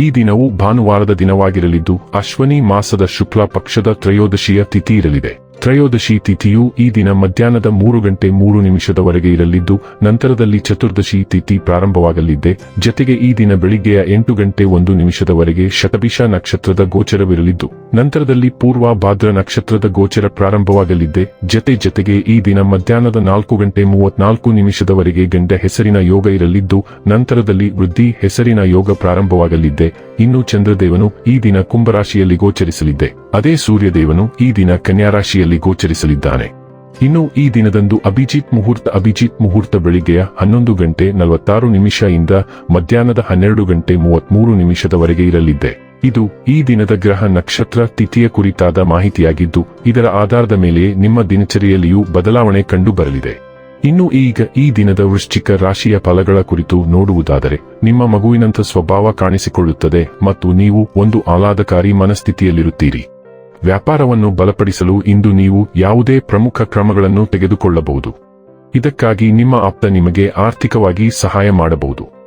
ಈ ದಿನವು ಭಾನುವಾರದ ದಿನವಾಗಿರಲಿದ್ದು ಅಶ್ವನಿ ಮಾಸದ ಶುಕ್ಲ ಪಕ್ಷದ ತ್ರಯೋದಶಿಯ ತಿಥಿ ಇರಲಿದೆ. ತ್ರಯೋದಶಿ ತಿಥಿಯು ಈ ದಿನ ಮಧ್ಯಾಹ್ನದ ಮೂರು ಗಂಟೆ ಮೂರು ನಿಮಿಷದವರೆಗೆ ಇರಲಿದ್ದು, ನಂತರದಲ್ಲಿ ಚತುರ್ದಶಿ ತಿಥಿ ಪ್ರಾರಂಭವಾಗಲಿದ್ದೆ. ಜತೆಗೆ ಈ ದಿನ ಬೆಳಿಗ್ಗೆಯ ಎಂಟು ಗಂಟೆ ಒಂದು ನಿಮಿಷದವರೆಗೆ ಶತಭಿಷ ನಕ್ಷತ್ರದ ಗೋಚರವಿರಲಿದ್ದು, ನಂತರದಲ್ಲಿ ಪೂರ್ವ ಭಾದ್ರ ನಕ್ಷತ್ರದ ಗೋಚರ ಪ್ರಾರಂಭವಾಗಲಿದ್ದೆ. ಜತೆ ಜತೆಗೆ ಈ ದಿನ ಮಧ್ಯಾಹ್ನದ ನಾಲ್ಕು ಗಂಟೆ ಮೂವತ್ನಾಲ್ಕು ನಿಮಿಷದವರೆಗೆ ಗಂಡ ಹೆಸರಿನ ಯೋಗ ಇರಲಿದ್ದು, ನಂತರದಲ್ಲಿ ವೃದ್ಧಿ ಹೆಸರಿನ ಯೋಗ ಪ್ರಾರಂಭವಾಗಲಿದ್ದೆ. ಇನ್ನು ಚಂದ್ರದೇವನು ಈ ದಿನ ಕುಂಭರಾಶಿಯಲ್ಲಿ ಗೋಚರಿಸಲಿದ್ದೆ. ಅದೇ ಸೂರ್ಯದೇವನು ಈ ದಿನ ಕನ್ಯಾ ರಾಶಿಯಲ್ಲಿ ಗೋಚರಿಸಲಿದ್ದಾನೆ. ಇನ್ನು ಈ ದಿನದಂದು ಅಭಿಜಿತ್ ಮುಹೂರ್ತ ಅಭಿಜಿತ್ ಮುಹೂರ್ತ ಬೆಳಿಗ್ಗೆಯ ಹನ್ನೊಂದು ಗಂಟೆ ನಲವತ್ತಾರು ನಿಮಿಷ ಇಂದ ಮಧ್ಯಾಹ್ನದ ಹನ್ನೆರಡು ಗಂಟೆ ಮೂವತ್ಮೂರು ನಿಮಿಷದವರೆಗೆ ಇರಲಿದ್ದೆ. ಇದು ಈ ದಿನದ ಗ್ರಹ ನಕ್ಷತ್ರ ತಿಥಿಯ ಕುರಿತಾದ ಮಾಹಿತಿಯಾಗಿದ್ದು, ಇದರ ಆಧಾರದ ಮೇಲೆ ನಿಮ್ಮ ದಿನಚರಿಯಲ್ಲಿಯೂ ಬದಲಾವಣೆ ಕಂಡು ಬರಲಿದೆ ಇನ್ನು ಈಗ ಈ ದಿನದ ವೃಶ್ಚಿಕ ರಾಶಿಯ ಫಲಗಳ ಕುರಿತು ನೋಡುವುದಾದರೆ, ನಿಮ್ಮ ಮಗುವಿನಂಥ ಸ್ವಭಾವ ಕಾಣಿಸಿಕೊಳ್ಳುತ್ತದೆ ಮತ್ತು ನೀವು ಒಂದು ಆಹ್ಲಾದಕಾರಿ ಮನಸ್ಥಿತಿಯಲ್ಲಿರುತ್ತೀರಿ. ವ್ಯಾಪಾರವನ್ನು ಬಲಪಡಿಸಲು ಇಂದು ನೀವು ಯಾವುದೇ ಪ್ರಮುಖ ಕ್ರಮಗಳನ್ನು ತೆಗೆದುಕೊಳ್ಳಬಹುದು. ಇದಕ್ಕಾಗಿ ನಿಮ್ಮ ಆಪ್ತ ನಿಮಗೆ ಆರ್ಥಿಕವಾಗಿ ಸಹಾಯ ಮಾಡಬಹುದು.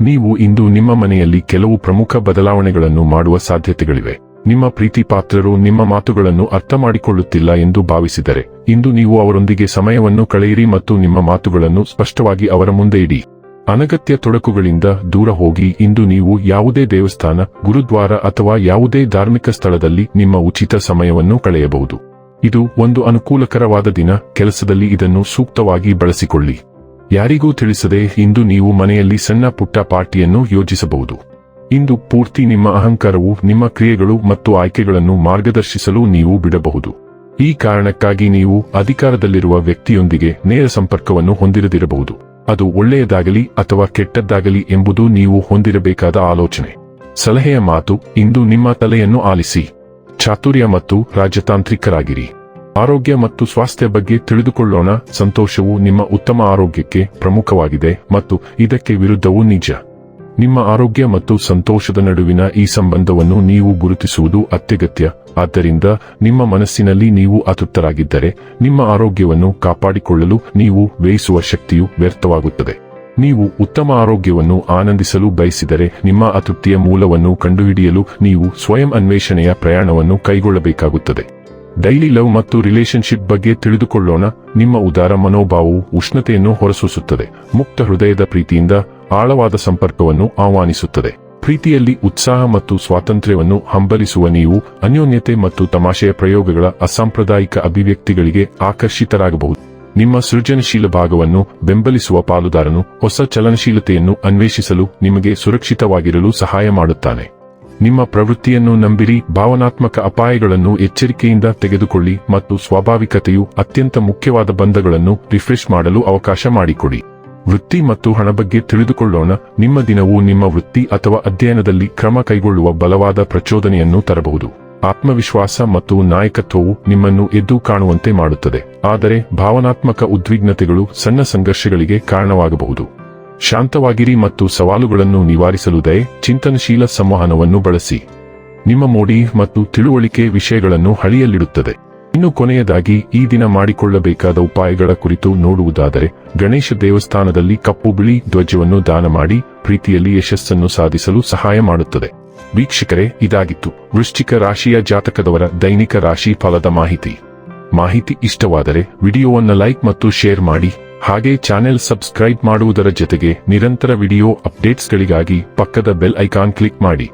ನೀವು ಇಂದು ನಿಮ್ಮ ಮನೆಯಲ್ಲಿ ಕೆಲವು ಪ್ರಮುಖ ಬದಲಾವಣೆಗಳನ್ನು ಮಾಡುವ ಸಾಧ್ಯತೆಗಳಿವೆ. ನಿಮ್ಮ ಪ್ರೀತಿ ಪಾತ್ರರು ನಿಮ್ಮ ಮಾತುಗಳನ್ನು ಅರ್ಥ ಮಾಡಿಕೊಳ್ಳುತ್ತಿಲ್ಲ ಎಂದು ಭಾವಿಸಿದರೆ, ಇಂದು ನೀವು ಅವರೊಂದಿಗೆ ಸಮಯವನ್ನು ಕಳೆಯಿರಿ ಮತ್ತು ನಿಮ್ಮ ಮಾತುಗಳನ್ನು ಸ್ಪಷ್ಟವಾಗಿ ಅವರ ಮುಂದೆ ಇಡಿ. ಅನಗತ್ಯ ತೊಡಕುಗಳಿಂದ ದೂರ ಹೋಗಿ ಇಂದು ನೀವು ಯಾವುದೇ ದೇವಸ್ಥಾನ, ಗುರುದ್ವಾರ ಅಥವಾ ಯಾವುದೇ ಧಾರ್ಮಿಕ ಸ್ಥಳದಲ್ಲಿ ನಿಮ್ಮ ಉಚಿತ ಸಮಯವನ್ನು ಕಳೆಯಬಹುದು. ಇದು ಒಂದು ಅನುಕೂಲಕರವಾದ ದಿನ, ಕೆಲಸದಲ್ಲಿ ಇದನ್ನು ಸೂಕ್ತವಾಗಿ ಬಳಸಿಕೊಳ್ಳಿ. ಯಾರಿಗೂ ತಿಳಿಸದೆ ಇಂದು ನೀವು ಮನೆಯಲ್ಲಿ ಸಣ್ಣ ಪುಟ್ಟ ಪಾರ್ಟಿಯನ್ನು ಯೋಜಿಸಬಹುದು. ಇಂದು ಪೂರ್ತಿ ನಿಮ್ಮ ಅಹಂಕಾರವು, ನಿಮ್ಮ ಕ್ರಿಯೆಗಳು ಮತ್ತು ಆಯ್ಕೆಗಳನ್ನು ಮಾರ್ಗದರ್ಶಿಸಲು ನೀವು ಬಿಡಬಹುದು. ಈ ಕಾರಣಕ್ಕಾಗಿ ನೀವು ಅಧಿಕಾರದಲ್ಲಿರುವ ವ್ಯಕ್ತಿಯೊಂದಿಗೆ ನೇರ ಸಂಪರ್ಕವನ್ನು ಹೊಂದಿರದಿರಬಹುದು. ಅದು ಒಳ್ಳೆಯದಾಗಲಿ ಅಥವಾ ಕೆಟ್ಟದ್ದಾಗಲಿ ಎಂಬುದು ನೀವು ಹೊಂದಿರಬೇಕಾದ ಆಲೋಚನೆ. ಸಲಹೆಯ ಮಾತು, ಇಂದು ನಿಮ್ಮ ತಲೆಯನ್ನು ಆಲಿಸಿ. ಚಾತುರ್ಯ ಮತ್ತು ರಾಜತಾಂತ್ರಿಕರಾಗಿರಿ. ಆರೋಗ್ಯ ಮತ್ತು ಸ್ವಾಸ್ಥ್ಯ ಬಗ್ಗೆ ತಿಳಿದುಕೊಳ್ಳೋಣ, ಸಂತೋಷವು ನಿಮ್ಮ ಉತ್ತಮ ಆರೋಗ್ಯಕ್ಕೆ ಪ್ರಮುಖವಾಗಿದೆ ಮತ್ತು ಇದಕ್ಕೆ ವಿರುದ್ಧವೂ ನಿಜ. ನಿಮ್ಮ ಆರೋಗ್ಯ ಮತ್ತು ಸಂತೋಷದ ನಡುವಿನ ಈ ಸಂಬಂಧವನ್ನು ನೀವು ಗುರುತಿಸುವುದು ಅತ್ಯಗತ್ಯ. ಆದ್ದರಿಂದ ನಿಮ್ಮ ಮನಸ್ಸಿನಲ್ಲಿ ನೀವು ಅತೃಪ್ತರಾಗಿದ್ದರೆ ನಿಮ್ಮ ಆರೋಗ್ಯವನ್ನು ಕಾಪಾಡಿಕೊಳ್ಳಲು ನೀವು ವ್ಯಯಿಸುವ ಶಕ್ತಿಯು ವ್ಯರ್ಥವಾಗುತ್ತದೆ. ನೀವು ಉತ್ತಮ ಆರೋಗ್ಯವನ್ನು ಆನಂದಿಸಲು ಬಯಸಿದರೆ ನಿಮ್ಮ ಅತೃಪ್ತಿಯ ಮೂಲವನ್ನು ಕಂಡುಹಿಡಿಯಲು ನೀವು ಸ್ವಯಂ ಅನ್ವೇಷಣೆಯ ಪ್ರಯಾಣವನ್ನು ಕೈಗೊಳ್ಳಬೇಕಾಗುತ್ತದೆ. ಡೈಲಿ ಲವ್ ಮತ್ತು ರಿಲೇಶನ್ಶಿಪ್ ಬಗ್ಗೆ ತಿಳಿದುಕೊಳ್ಳೋಣ. ನಿಮ್ಮ ಉದಾರ ಮನೋಭಾವವು ಉಷ್ಣತೆಯನ್ನು ಹೊರಸೂಸುತ್ತದೆ. ಮುಕ್ತ ಹೃದಯದ ಪ್ರೀತಿಯಿಂದ ಆಳವಾದ ಸಂಪರ್ಕವನ್ನು ಆಹ್ವಾನಿಸುತ್ತದೆ. ಪ್ರೀತಿಯಲ್ಲಿ ಉತ್ಸಾಹ ಮತ್ತು ಸ್ವಾತಂತ್ರ್ಯವನ್ನು ಹಂಬಲಿಸುವ ನೀವು ಅನ್ಯೋನ್ಯತೆ ಮತ್ತು ತಮಾಷೆಯ ಪ್ರಯೋಗಗಳ ಅಸಾಂಪ್ರದಾಯಿಕ ಅಭಿವ್ಯಕ್ತಿಗಳಿಗೆ ಆಕರ್ಷಿತರಾಗಬಹುದು. ನಿಮ್ಮ ಸೃಜನಶೀಲ ಭಾಗವನ್ನು ಬೆಂಬಲಿಸುವ ಪಾಲುದಾರನು ಹೊಸ ಚಲನಶೀಲತೆಯನ್ನು ಅನ್ವೇಷಿಸಲು ನಿಮಗೆ ಸುರಕ್ಷಿತವಾಗಿರಲು ಸಹಾಯ ಮಾಡುತ್ತಾನೆ. ನಿಮ್ಮ ಪ್ರವೃತ್ತಿಯನ್ನು ನಂಬಿರಿ, ಭಾವನಾತ್ಮಕ ಅಪಾಯಗಳನ್ನು ಎಚ್ಚರಿಕೆಯಿಂದ ತೆಗೆದುಕೊಳ್ಳಿ ಮತ್ತು ಸ್ವಾಭಾವಿಕತೆಯು ಅತ್ಯಂತ ಮುಖ್ಯವಾದ ಬಂಧಗಳನ್ನು ರಿಫ್ರೆಶ್ ಮಾಡಲು ಅವಕಾಶ ಮಾಡಿಕೊಡಿ. ವೃತ್ತಿ ಮತ್ತು ಹಣ ಬಗ್ಗೆ ತಿಳಿದುಕೊಳ್ಳೋಣ. ನಿಮ್ಮ ದಿನವು ನಿಮ್ಮ ವೃತ್ತಿ ಅಥವಾ ಅಧ್ಯಯನದಲ್ಲಿ ಕ್ರಮ ಕೈಗೊಳ್ಳುವ ಬಲವಾದ ಪ್ರಚೋದನೆಯನ್ನು ತರಬಹುದು. ಆತ್ಮವಿಶ್ವಾಸ ಮತ್ತು ನಾಯಕತ್ವವು ನಿಮ್ಮನ್ನು ಎದ್ದು ಕಾಣುವಂತೆ ಮಾಡುತ್ತದೆ. ಆದರೆ ಭಾವನಾತ್ಮಕ ಉದ್ವಿಗ್ನತೆಗಳು ಸಣ್ಣ ಸಂಘರ್ಷಗಳಿಗೆ ಕಾರಣವಾಗಬಹುದು. ಶಾಂತವಾಗಿರಿ ಮತ್ತು ಸವಾಲುಗಳನ್ನು ನಿವಾರಿಸಲು ದಯೆ, ಚಿಂತನಶೀಲ ಸಂವಹನವನ್ನು ಬಳಸಿ. ನಿಮ್ಮ ಮೋಡಿ ಮತ್ತು ತಿಳುವಳಿಕೆ ವಿಷಯಗಳನ್ನು ಹಳಿಯಲ್ಲಿಡುತ್ತದೆ. ಇನ್ನು ಕೊನೆಯದಾಗಿ ಈ ದಿನ ಮಾಡಿಕೊಳ್ಳಬೇಕಾದ ಉಪಾಯಗಳ ಕುರಿತು ನೋಡುವುದಾದರೆ, ಗಣೇಶ ದೇವಸ್ಥಾನದಲ್ಲಿ ಕಪ್ಪು ಬಿಳಿ ಧ್ವಜವನ್ನು ದಾನ ಮಾಡಿ ಪ್ರೀತಿಯಲ್ಲಿ ಯಶಸ್ಸನ್ನು ಸಾಧಿಸಲು ಸಹಾಯ ಮಾಡುತ್ತದೆ. ವೀಕ್ಷಕರೇ, ಇದಾಗಿತ್ತು. ವೃಶ್ಚಿಕ ರಾಶಿಯ ಜಾತಕದವರ ದೈನಿಕ ರಾಶಿ ಫಲದ ಮಾಹಿತಿ. ಮಾಹಿತಿ ಇಷ್ಟವಾದರೆ ವಿಡಿಯೋವನ್ನು ಲೈಕ್ ಮತ್ತು ಶೇರ್ ಮಾಡಿ. ಹಾಗೆ ಚಾನೆಲ್ ಸಬ್ಸ್ಕ್ರೈಬ್ ಮಾಡುವುದರ ಜೊತೆಗೆ ನಿರಂತರ ವಿಡಿಯೋ ಅಪ್ಡೇಟ್ಸ್ಗಳಿಗಾಗಿ ಪಕ್ಕದ ಬೆಲ್ ಐಕಾನ್ ಕ್ಲಿಕ್ ಮಾಡಿ.